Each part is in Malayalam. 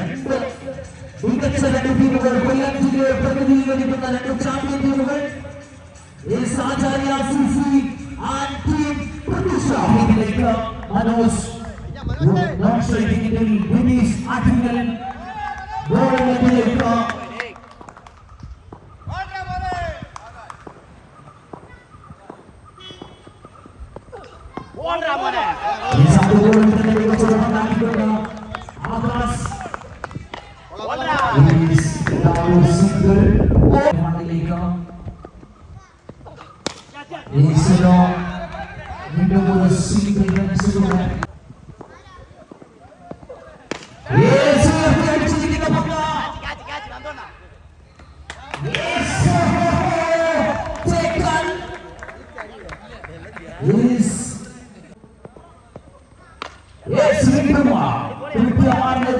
രണ്ട് മികച്ച രണ്ട് ടീമുകൾ കൊല്ലം ജില്ലയെ പ്രതിനിധീകരിക്കുന്ന രണ്ട് ചാമ്പ്യൻ ടീമുകൾ S Acharya C C and team Pratheeksha ടീമിലേക്ക് മനോജ് നോൺ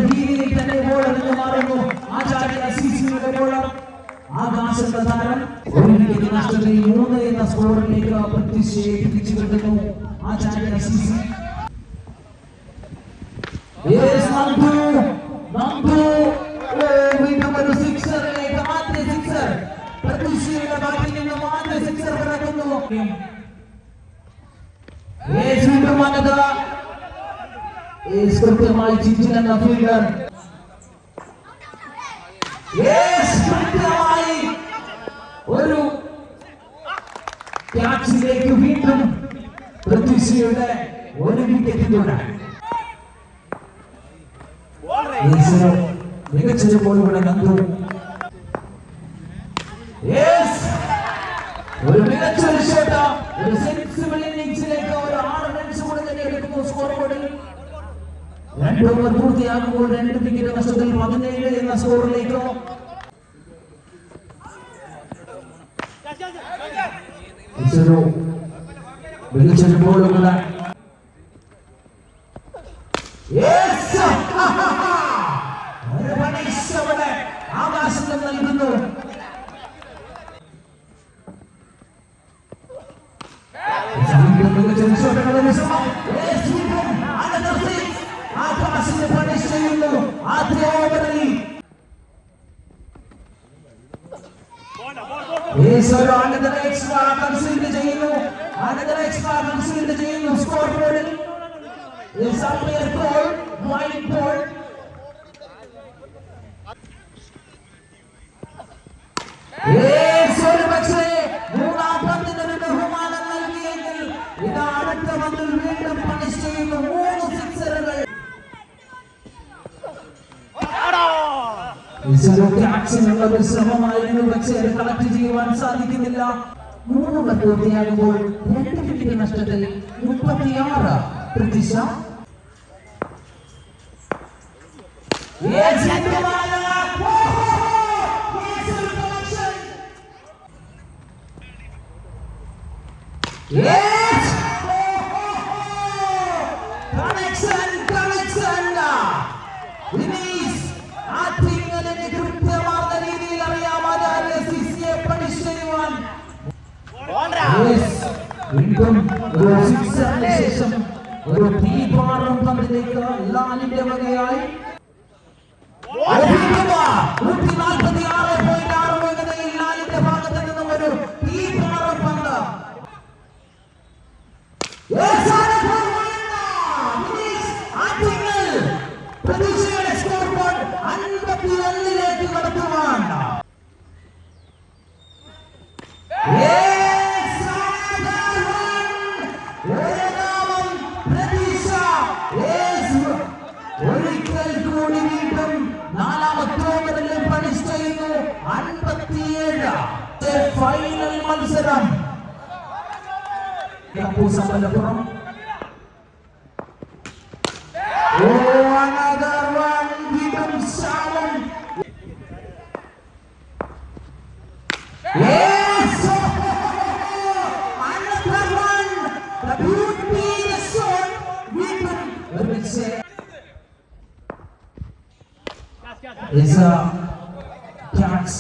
രീതിയിൽ തന്നെ ബോളർ നിന്ന് മാറുന്നു. ആചാര്യ സിസിയുടെ ബോളർ ആകാശത്തെ താരം ഒരു വിക്കറ്റ് നഷ്ടത്തിൽ മൂന്ന് എന്ന സ്കോറിലേക്ക് പ്രത്യക്ഷയെ തിരിച്ചു കിട്ടുന്നു ആചാര്യ സിസി Yes. Nandu. ഓ, വീണ്ടും ഒരു സിക്സറിലേക്ക് ആദ്യ സിക്സർ. പ്രതീക്ഷയുടെ ബാറ്റിൽ നിന്നും സിക്സർ പിറക്കുന്നു. Yes, കൃത്യമായി ചിഞ്ചിൽ എന്ന ഫീൽഡർ കൃത്യമായി ഒരു ക്യാച്ചിലേക്ക് വീണ്ടും പ്രതീക്ഷയുടെ ഒരു വിക്കറ്റിലൂടെ ഈശ്വരൻ മികച്ചൊരു ബോളുകളെ Yes! ഒരു മികച്ചൊരു ഷോട്ട്. ഒരു സെൻസിബിൾ ഇന്നിംഗ്സിലേക്ക് ഒരു ആറ് റൺസ് കൂടെ തന്നെ എടുക്കുന്നു സ്കോർ ബോർഡിൽ രണ്ട് ഓവർ പൂർത്തിയാകുമ്പോൾ രണ്ട് വിക്കറ്റ് നഷ്ടത്തിൽ പതിനേഴ് എന്ന സ്കോറിലേക്കോ പണിഷ് അവിടെ ആകാശത്തിൽ നൽകുന്നു. മികച്ചൊരു ആകാശത്തെ പണിഷ് ചെയ്യുന്നു ആദ്യ ഓവറിൽ ഈശ്വരോ അനന്തര എക്സ്ട്രാ കൺസീഡ് ചെയ്യുന്നു. അനന്തര എക്സ്ട്രാ കൺസീഡ് ചെയ്യുന്നു. സ്കോർ ബോർഡിൽ ഇപ്പോൾ വൈറ്റ് call, ആക്ഷനുള്ള ഒരു ശ്രമമായിരുന്നു പക്ഷേ അത് കളക്ട് ചെയ്യുവാൻ സാധിക്കുന്നില്ല. മൂന്ന് പൂർത്തിയാകുമ്പോൾ രണ്ട് വിക്കറ്റ് നഷ്ടത്തിൽ മുപ്പത്തിയാറ് പ്രതീക്ഷ Yes, വീണ്ടും ഒരു ശേഷം ഒരു തീപാറും പന്തിലേക്ക് ലാലിന്റെ വകയായി നാലാമത്തെ ഓവറിൽ പണിഷ് ചെയ്യുന്നു അൻപത്തിയേഴ് ഫൈനൽ മത്സരം അമ്പലപ്പുറം Oh, Chance.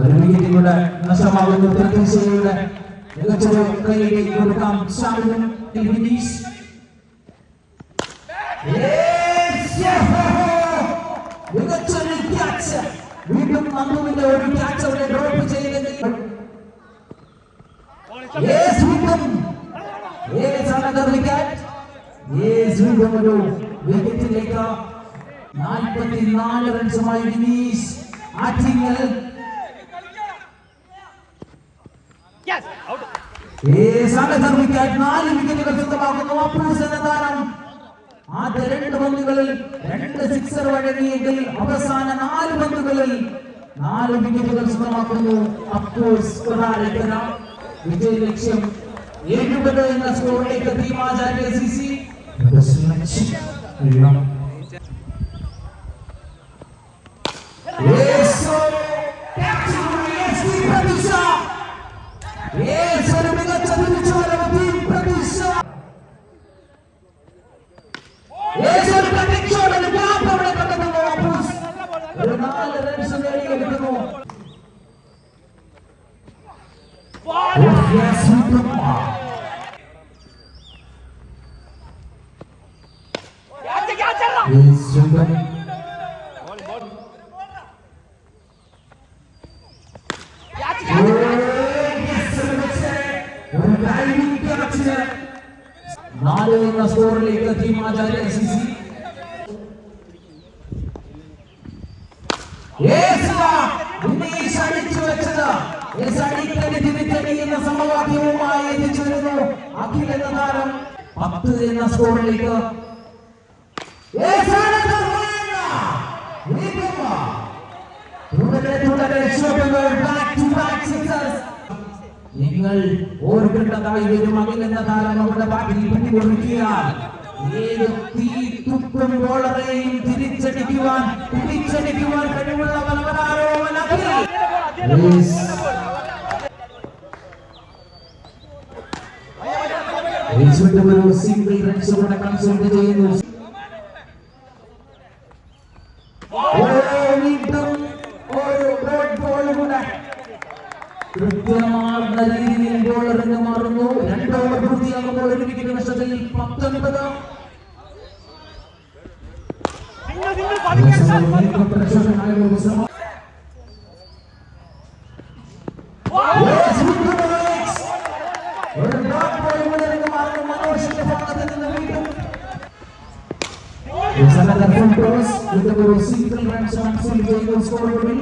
ഒരു വിക്കറ്റ് കൂടെ നഷ്ടമാകുന്നു. പ്രതീക്ഷയുടെ മികച്ചൊരു കൈയിലേക്ക് കൊടുക്കാം. ശ്യാമിനും ക്യാച്ച് വീണ്ടും നന്ദുവിന്റെ ഒരു ക്യാച്ച് അവിടെ ഡ്രോപ്പ് ചെയ്തെങ്കിൽ യേസ് വീണ്ടും. യേസ് അനദർ വിക്കറ്റ് യേസ് വീണ്ടും ഒരു വിക്കറ്റിലേക്ക് നാൽപ്പത്തിനാല് റൺസുമായി Vineesh Attingal. Yes another wicket നാല് വിക്കറ്റുകൾ സ്വന്തമാക്കുന്നു അപ്പൂസ് എന്ന താരം. ആദ്യ രണ്ട് പന്തുകളിൽ രണ്ട് സിക്സർ വഴങ്ങിയെങ്കിൽ അവസാന നാല് പന്തുകളിൽ നാല് വിക്കറ്റുകൾ സ്വന്തമാക്കുന്നു. അപ്പൂസ് വിജയ ലക്ഷ്യം എഴുപത് എന്ന സ്കോറിലേക്ക് ഭീമാചാര്യ സി സി. ഒരു നാല് എന്ന സ്കോറിലേക്ക് ടീം ആചാര്യ സി സി തിരിച്ചടി എന്ന സമവാക്യവുമായി എത്തിച്ചേരുന്നു അഖിൽ എന്ന താരം പത്ത് എന്ന സ്കോറിലേക്ക് നിങ്ങൾ ഓർക്കേണ്ടതായി വരും അഖിൽ എന്ന താരം അവരുടെ ബാറ്റിൽ പിടികൊടുക്കുകയാൽ ഏത് തീ തുപ്പും ബോളറെയും തിരിച്ചടിക്കുവാൻ തിരിച്ചടിക്കുവാൻ കഴിവുള്ള ഒരു സിംഗിൾ റൺസ് കൂടെ കൺസോൾട്ട് ചെയ്യുന്നു ഒരു ഡോട്ട് ബോൾ മുതലിന് മാറുന്നു മനോജിന്റെ ഭാഗത്ത് നിന്ന് വീണ്ടും Yes, another full toss with ഒരു single runs കൺസോൾട്ട് ചെയ്യുന്നു സ്കോറുകളിൽ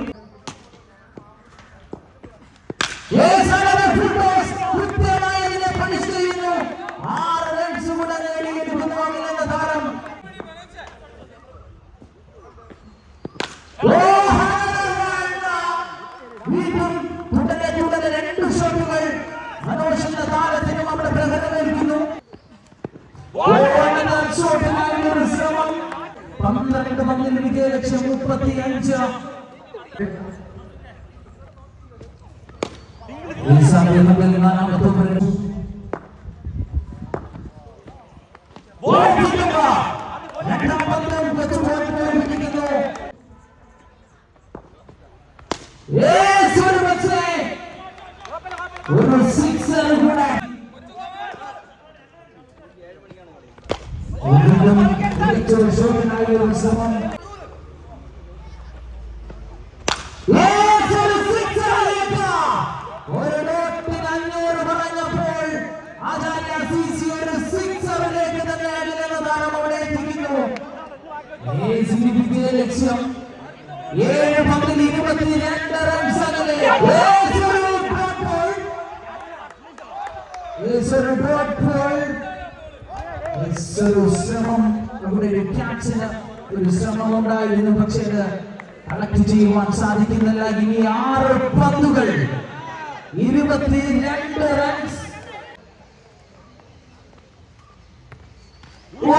Yes, another full toss. കൃത്യമായി അതിനെ punish ചെയ്യുന്നു. ആറ് runs കൂടെ നേടിയെടുക്കുന്നു അഖിൽ എന്ന താരം. ഓ, മനോജ് താരത്തിന് നമ്മുടെ പ്രകടനമേൽക്കുന്നു. പന്ത്രണ്ട് പന്തിൽ വിജയലക്ഷ്യം മുപ്പത്തി അഞ്ച്. രണ്ടാം പന്തും വെച്ച് ബോൾ പ്രയോഗിക്കുന്നു. ഒരു ലക്ഷ്യം ഏഴ് പന്തിൽ ഇരുപത്തിരണ്ട് റൺസ് അകലെ Yes, ഒരു ഡോട്ട് ബോൾ. Yes, ഒരു ഡോട്ട് ബോൾ. Yes, ഒരു ശ്രമം അവിടെ ഒരു ക്യാച്ചിന് ഒരു ശ്രമം ഉണ്ടായിരുന്നു. പക്ഷേ അത് കളക്ട് ചെയ്യുവാൻ സാധിക്കുന്നില്ല. ഇനി ആറ് പന്തുകൾ. ഇരുപത്തിരണ്ട് റൺസ് ഓ,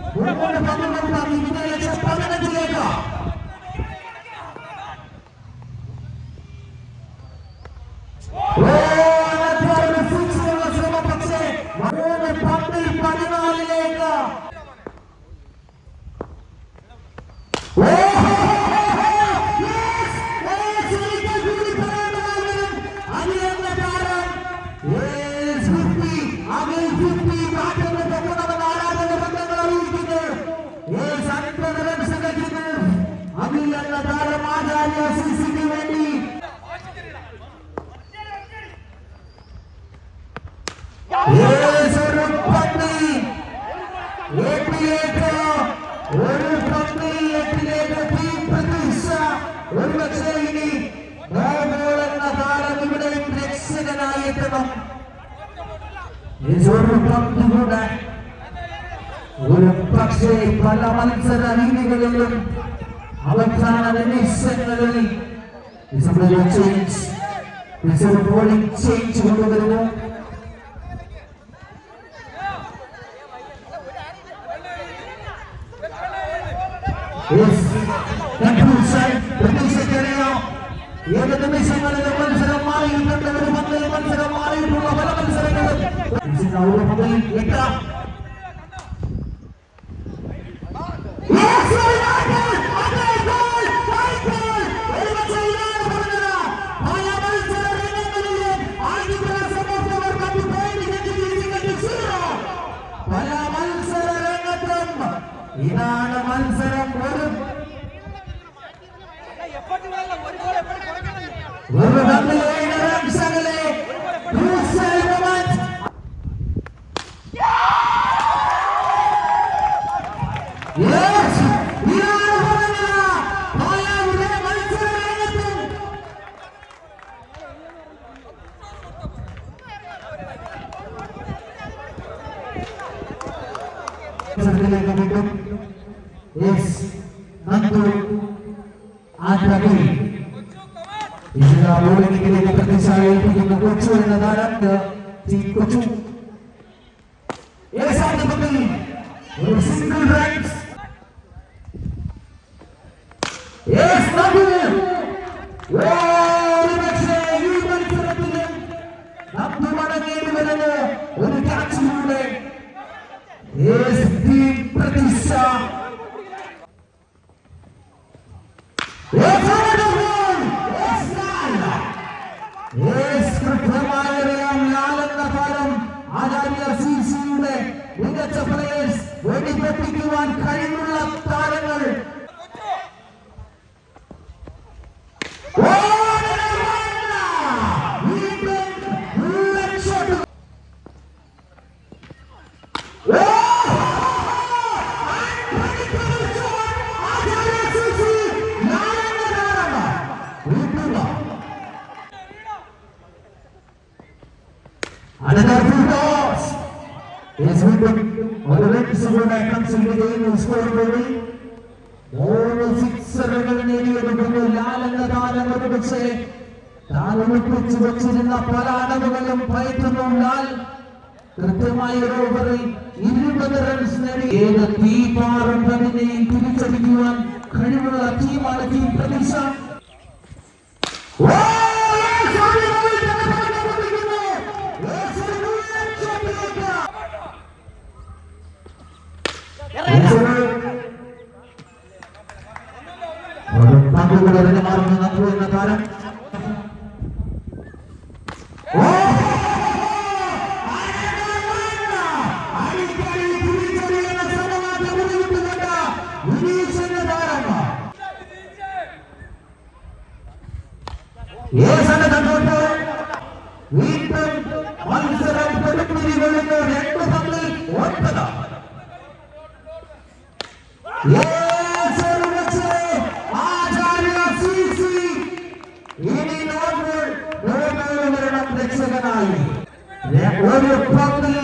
ওই বলে বাবা বিদায় আছে পাবে പക്ഷേ ഇനി എന്ന താരം ഇവിടെയും രക്ഷകനായി എത്തണം Yes, ഒരു പക്ഷേ പല മത്സര രീതികളിലും അവസാന നിമിഷങ്ങളിൽ ചേഞ്ച് ഇസൊരു ബോളിംഗ് ചേഞ്ച് കൊണ്ടുവരുന്നു. Yes, കൺഫ്യൂഷൻ പ്രതീക്ഷയ്ക്കറിയാം ഏത് നിമിഷങ്ങളിലും മത്സരം മാറിയിട്ടുണ്ട് ഒരു പന്തിൽ മത്സരം മാറിയിട്ടുള്ള പല മത്സരങ്ങളും. ഒരു പന്തിൽ എട്ടാം Yes, കുറയ്ക്കണം ഒരു പന്തിലെ നിരംശങ്ങളെ crucial moment. Yes! ഇതാണ് പറഞ്ഞത്. പല ബോളിംഗിലേക്ക് പ്രതിസായിപ്പിക്കുന്ന കൊച്ചു എന്ന താരം ടീം കൊച്ചു ഒരു സിംഗിൾ ഈ നന്ദു മടങ്ങേണ്ടി വരുന്നു ഒരു ക്യാച്ചിലൂടെ പ്രതീക്ഷ യെസ് ആണ് goal. യെസ് ലാൽ. യെസ് കൃത്യമായി അറിയാം ലാൽ എന്ന താരം ആചാര്യ സി സിയുടെ മികച്ച പ്ലെയേഴ്സ് വെടിപൊട്ടിക്കുവാൻ കഴിവുള്ള കൺസിഡർ സ്കോർ കൂടി മൂന്ന് സിക്സറുകൾ നേടിയെടുക്കുന്നു ലാൽ എന്ന താരം ഒരു പക്ഷേ താൻ വെച്ചിരുന്ന പല അടവുകളും പയറ്റുന്നു ലാൽ. കൃത്യമായ ഒരു ഓവറിൽ റൺസ് നേടി. ഏത് തീപാറുണ്ടതിനെയും തിരിച്ചടിക്കുവാൻ കഴിവുള്ള ടീമാണ് ടീം പ്രതീക്ഷ. ഒരു- പന്തുകൂടെ എറിഞ്ഞ് നന്ദു എന്ന താരം ഒരു പന്തിൽ